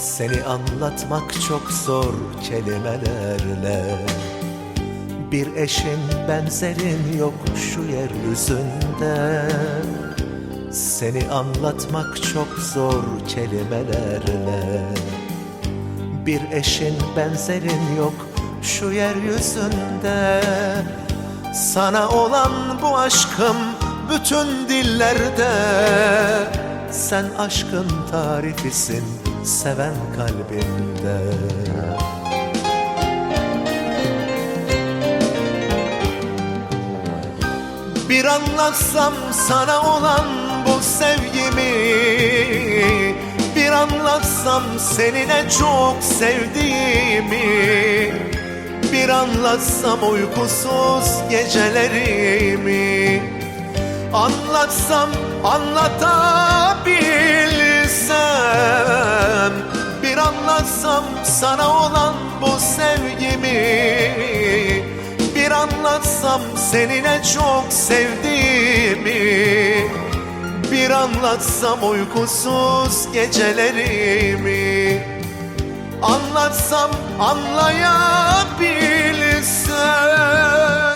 Seni anlatmak çok zor kelimelerle. Bir eşin benzerin yok şu yeryüzünde. Seni anlatmak çok zor kelimelerle. Bir eşin benzerin yok şu yeryüzünde. Sana olan bu aşkım bütün dillerde. Sen aşkın tarifisin seven kalbimde. Bir anlatsam sana olan bu sevgimi Bir anlatsam seninle çok sevdiğimi Bir anlatsam uykusuz gecelerimi Anlatsam anlatabilsem Bir anlatsam sana olan bu sevgimi. Bir anlatsam seninle çok sevdiğimi. Bir anlatsam uykusuz gecelerimi. Anlatsam anlayabilsen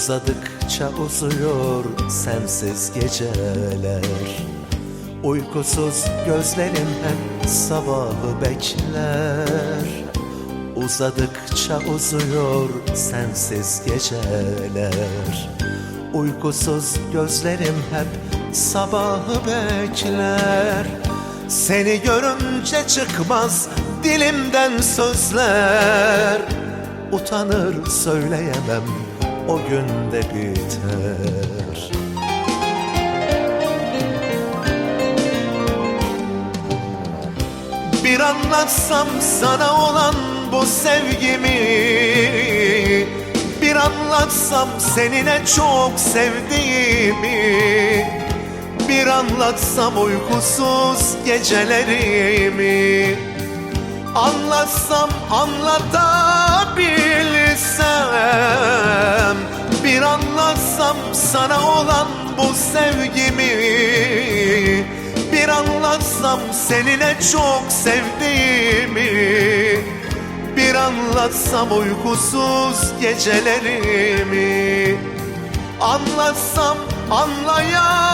Uzadıkça uzuyor sensiz geceler. Uykusuz gözlerim hep sabahı bekler. Uzadıkça uzuyor sensiz geceler. Uykusuz gözlerim hep sabahı bekler. Seni görünce çıkmaz dilimden sözler. Utanır söyleyemem o günde biter. Bir anlatsam sana olan bu sevgimi Bir anlatsam seninle çok sevdiğimi Bir anlatsam uykusuz gecelerimi Anlatsam anlatabilsem anlatsam sana olan bu sevgimi Bir anlatsam seninle çok sevdiğimi Bir anlatsam uykusuz gecelerimi Anlatsam anlayabilsem